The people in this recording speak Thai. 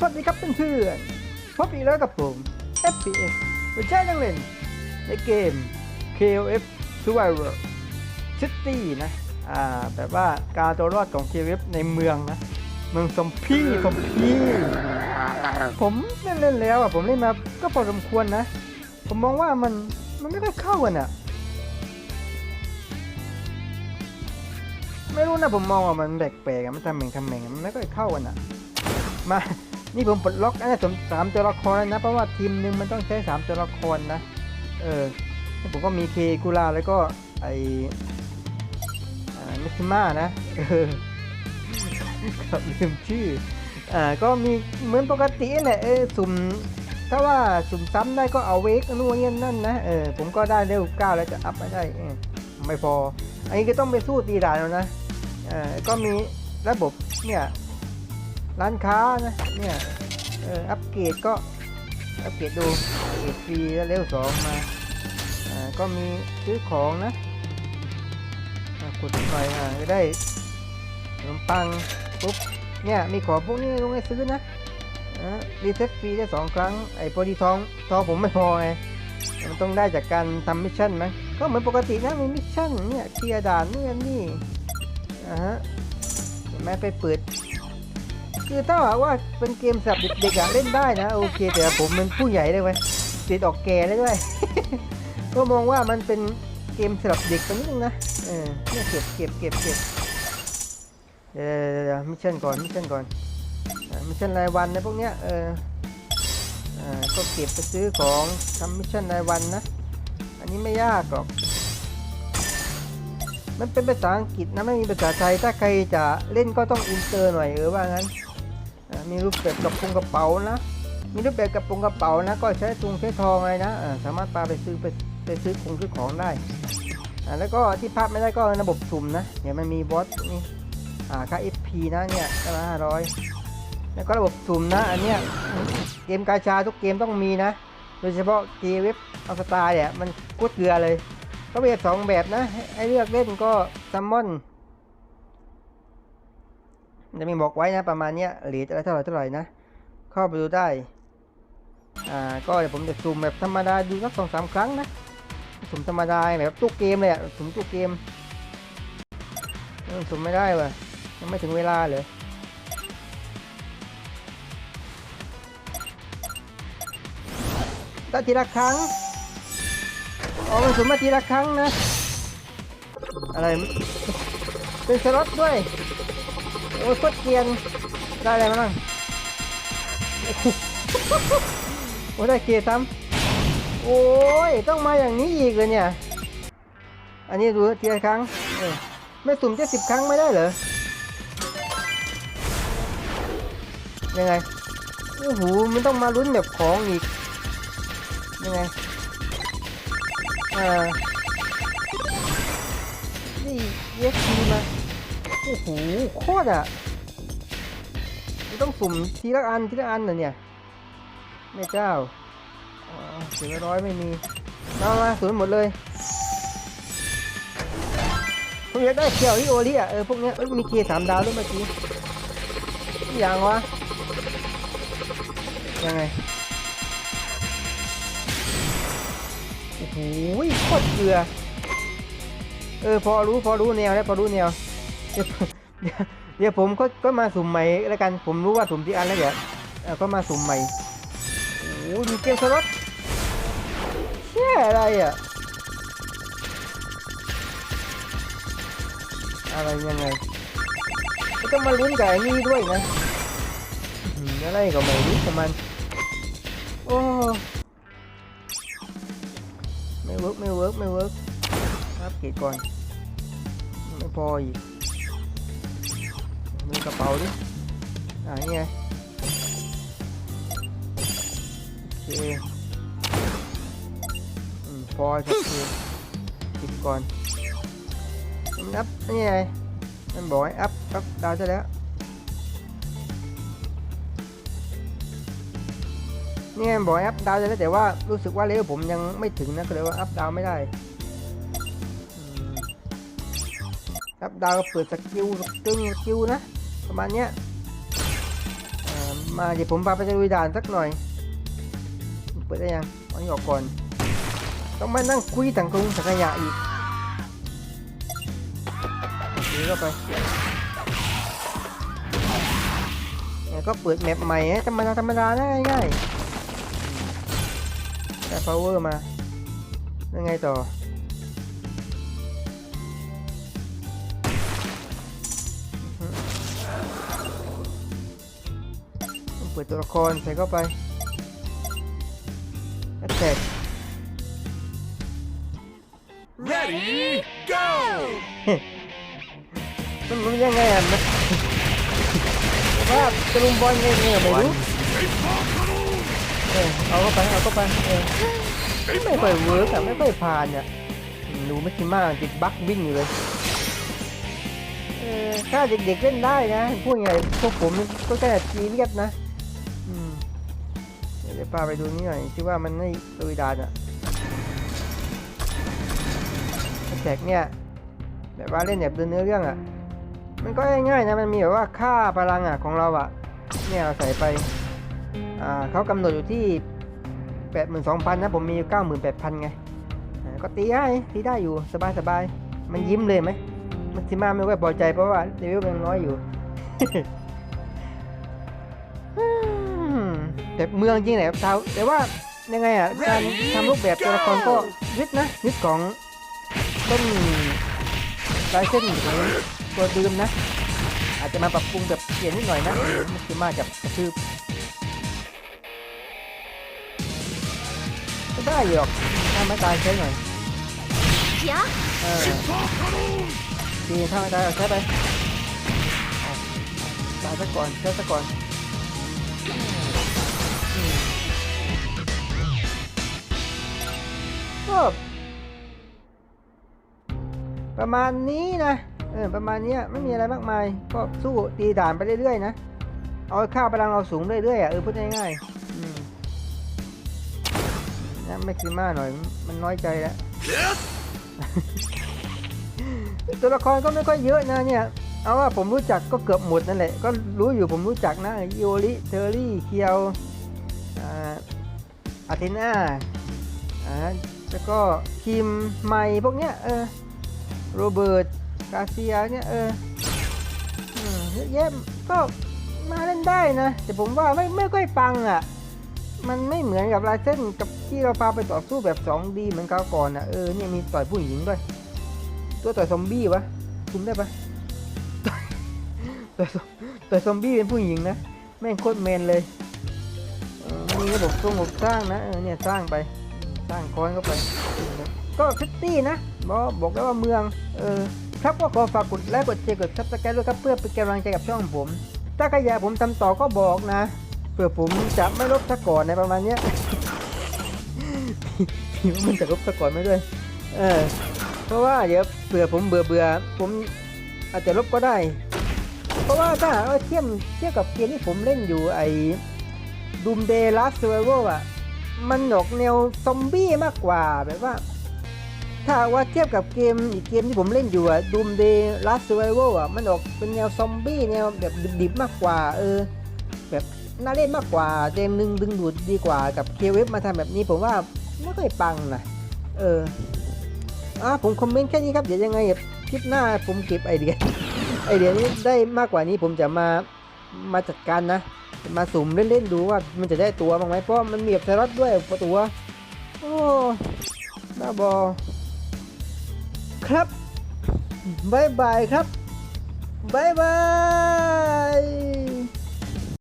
สวัสดีครับเพื่อนๆพบอีกแล้วกับผม FPS วันนี้ยังเล่น ในเกม KOF Survivor City นะ อ่า แบบว่าการตัวรอดของ KOF ในเมืองนะ เมืองสมพี่สมพี่ ผมเล่นเล่นแล้วอะ ผมเล่นมาก็พอสมควรนะ ผมมองว่ามัน มันไม่ค่อยเข้ากันอะไม่รู้นะผมมองว่ามันแปลกๆมันทำเหม่งทำเหม่งมันไม่ค่อยเข้ากันอะ มา นี่ผมปลดล็อกอันนี้ผมสามตัวละครแล้วนะ เพราะว่าทีมหนึ่งมันต้องใช้สามตัวละครนะ เออผมก็มีเคกูลาแล้วก็ไอมิสมานะเออครับลืมชื่อ อ่า ก็มีเหมือนปกติแหละเออสุ่ม ถ้าว่าสุ่มซ้ำได้ก็เอาเวกนู่นนี่นั่นนะ เออ ผมก็ได้เร็วเก้าแล้วจะอัพไม่ได้เออไม่พอ อันนี้ก็ต้องไปสู้ตีด่านแล้วนะ เออก็มีระบบเนี่ย ร้านค้านะเนี่ยเอออัปเกรดก็อัปเกรดดูเกรดฟรีแล้วเลเวลสองมาอ่าก็มีซื้อของนะกดหน่อยอ่าก็ได้ขนมปังปุ๊บเนี่ยมีของพวกนี้ลงให้ซื้อนะอ่ารีเซ็ตฟรีได้สองครั้งไอ้พอดีทองทองผมไม่พอไงมันต้องได้จากการทำมิชชั่นไหมก็เหมือนปกตินะมีมิชชั่นเนี่ยเคลียร์ด่านนี่นนี่อ่าฮะเห็นไหมไปเปิด คือถ้าหากว่าเป็นเกมสำหรับเด็กๆอะเล่นได้นะโอเค แต่ผมเป็นผู้ใหญ่ได้ไหมติดออกแก่ได้ด้วย ก็มองว่ามันเป็นเกมสำหรับเด็กไปนิดนึงนะเออเนี่ยเก็บเก็บเก็บเก็บเดี๋ยวเดี๋ยวมิชชั่นก่อนมิชชั่นก่อนมิชชั่นรายวันนะพวกเนี้ยเอออ่าก็เก็บไปซื้อของทำมิชชั่นรายวันนะ อันนี้ไม่ยากหรอก มันเป็นภาษาอังกฤษนะไม่มีภาษาไทย ถ้าใครจะเล่นก็ต้องอินเตอร์หน่อยเออว่างั้น มีรูปแบบกระปรงกระเป๋านะ มีรูปแบบกระปรงกระเป๋านะ ก็ใช้ตุงใช้ทองอะไรนะสามารถปาไปซื้อไปไปซื้อของซื้อของได้แล้วก็ที่พลาดไม่ได้ก็ระบบสุ่มนะเดี๋ยวมันมีบอสนี่อ่าค่า FP นะเนี่ยก็ละห้าร้อยแล้วก็ระบบสุ่มนะ อันเนี้ยเกมกาชาทุกเกมต้องมีนะ โดยเฉพาะเกมเว็บอัลสตาร์เนี่ยมันกุดเกลือเลย ก็มีสองแบบนะ ให้เลือกเล่นก็ซัมมอน จะมีบอกไว้นะประมาณเนี้ยเหรียญอะไรเท่าไหร่เท่าไหร่นะ เข้าไปดูได้ อ่าก็เดี๋ยวผมจะสุ่มแบบธรรมดาดูสักสองสามครั้งนะสุ่มธรรมดาแบบตู้เกมเลยอะสุ่มตู้เกมสุ่มไม่ได้ว่ะยังไม่ถึงเวลาเลยได้ทีละครั้งอ๋อมันสุ่มมาทีละครั้งนะ อะไร เป็นสล็อตด้วย โอ้ยโคตรเกรียนได้อะไรมาบ้างโอ้ได้เกียร์ซ้ำโอ้ยต้องมาอย่างนี้อีกเลยเนี่ย อันนี้ดูเทีละครั้งไม่สุ่มแค่สิบครั้งไม่ได้เหรอยังไงโอ้โหมันต้องมาลุ้นแบบของอีกยังไงอ่านี่เอ็กซีมา อ้โหโคตรอะมันต้องสุ่มทีละอันทีละอันน่ะเนี่ยแม่เจ้าอ๋อถึงร้อยไม่มีเอามาศูนย์หมดเลยผมอยากได้เขียวอีโอริอะเออพวกเนี้ยเอ้ยมีเกียร์สามดาวด้วยเมื่อกี้อย่างวะยังไงโอ้โหโคตรเกลือเออพอรู้พอรู้แนวแล้วพอรู้แนว เดี๋ยวผมก็ก็มาสุ่มใหม่แล้วกันผมรู้ว่าสุ่มที่อันแล้วเดี๋ยวก็มาสุ่มใหม่โอ้โหมีเกมสล็อตเชี่ยอะไรอะอะไรยังไงก็ต้องมาลุ้นกับไอ้นี่ด้วยนะอะไรก็ไม่รู้กับมันโอ้ไม่เวิร์กไม่เวิร์กไม่เวิร์กอัปเกรดก่อนไม่พออีก มีกระเป๋าดิ อ่านี่ไง โอเค อืม พอสักทีปิดก่อนมันอัพนี่ไง มันบอกให้อัพอัพดาวจะแล้ว นี่บอกอัพดาวจะแล้วแต่ว่ารู้สึกว่าเลเวลผมยังไม่ถึงนะก็เลยว่าอัพดาวไม่ได้อัพดาวก็เปิดสกิลสกิลสกิลนะ ประมาณเนี้ยมาเดี๋ยวผมพาไปตะลุยด่านสักหน่อย เปิดได้ยังอานี้ออกก่อน ต้องมานั่งคุยถังกรุงสังขยะอีกนี่เข้าไปเนี่ยก็เปิดแมปใหม่ธรรมดาธรรมดานะง่ายๆได้ power มา ยังไงต่อ ปิดตัวละครใส่เข้าไป attack Ready, go! มันมันยังไงอะมันว่าจะลุมบอลยังไงไม่รู้เออเอาเข้าไปเอาเข้าไปเออไม่ค่อยเวิร์กอะไม่ค่อยผ่านอะหนูไม่คิดมากติดบั๊กวิ่งอยู่เลยเออถ้าเด็กๆเล่นได้นะพวกใหญ่พวกผมก็แค่จีเรียบนะอืม เดี๋ยวพาไปดูนี่หน่อยที่ว่ามันไม่ลุยดานอะแจกเนี่ยแบบว่าเล่นแบบเดินเนื้อเรื่องอะมันก็ง่ายๆนะมันมีแบบว่าค่าพลังอะของเราอะเนี่ยเราใส่ไปอ่าเขากำหนดอยู่ที่82,000นะผมมีอยู่98,000ไงอ่าก็ตีได้ตีได้อยู่สบายๆมันยิ้มเลยไหมมันซิมาไม่ค่อยพอใจเพราะว่าเลเวลมันยังน้อยอยู่ แต่เมืองจริงแหละครับเท้าแต่ว่ายังไงอะการทำรูปแบบตัวละครก็ยึดนะยึดของต้นลายเส้นของตัวเดิมนะ อาจจะมาปรับปรุงแบบเปลี่ยนนิดหน่อยนะมันคือมากับกระทืบก็ได้หรอกถ้าไม่ตายใช้หน่อยเออดีถ้าไม่ตายเอาใช้ไปตายซะก่อนใช้ซะก่อน ก็ประมาณนี้นะเออประมาณนี้ไม่มีอะไรมากมาย ก็สู้ตีด่านไปเรื่อยๆนะ เอาค่าพลังเราสูงเรื่อยๆอะเออพูดง่ายๆนะไม่คิดมากหน่อยมันน้อยใจแล้วตัวละครก็ไม่ค่อยเยอะนะเนี่ยเอาว่าผมรู้จักก็เกือบหมดนั่นแหละ ก็รู้อยู่ผมรู้จักนะอิโอริเทอรี่เคียวอ่าอาเทนาอ่า แล้วก็คิมไมพวกเนี้ยเออโรเบิร์ตกาเซียเนี่ยเออเยอะแยะก็มาเล่นได้นะ แต่ผมว่าไม่ไม่ค่อยปังอะ มันไม่เหมือนกับลายเส้นกับที่เราพาไปต่อสู้แบบ 2D เหมือนคราวก่อนอะเออเนี่ยมีต่อยผู้หญิงด้วย ตัวต่อยซอมบี้วะคุมได้ปะต่อยต่อยซอมบี้เป็นผู้หญิงนะแม่งโคตรแมนเลยมีระบบสร้างระบบสร้างนะเออเนี่ยสร้างไป สร้างคอนเข้าไป ก็ซิตี้นะบอกบอกแล้วว่าเมือง เออ ครับก็ขอฝากกดไลค์กดแชร์กดซับสไครต์ด้วยครับเพื่อเป็นกำลังใจกับช่องผม ถ้าใครอยากผมทำต่อก็บอกนะ เพื่อผมจะไม่ลบซะก่อนในประมาณเนี้ยพี่ว่ามันจะลบซะก่อนไหมด้วย เออ เพราะว่าเดี๋ยวเผื่อผมเบื่อเบื่อผมอาจจะลบก็ได้ เพราะว่าถ้าหากว่าเทียบเทียบกับเกมที่ผมเล่นอยู่ไอ้ดูมเดย์ลัสเซอร์เวอะ มันออกแนวซอมบี้มากกว่าแบบว่า ถ้าว่าเทียบกับเกมอีกเกมที่ผมเล่นอยู่อะดูมเดย์ลัสเซอร์เวอะมันออกเป็นแนวซอมบี้แนวแบบดิบๆมากกว่า เออ แบบน่าเล่นมากกว่าเกมหนึ่งดึงดูดดีกว่ากับเคเวฟมาทำแบบนี้ผมว่าไม่ค่อยปังนะเอออ่าผมคอมเมนต์แค่นี้ครับเดี๋ยวยังไงคลิปหน้าผมเก็บไอเดียไอเดียนี้ได้มากกว่านี้ผมจะมามาจัดการนะ มาสุ่มเล่นๆดูว่ามันจะได้ตัวบ้างไหมเพราะมันมีแบบสล็อตด้วยตัวโอ้หน้าบอครับบายบายครับบายบาย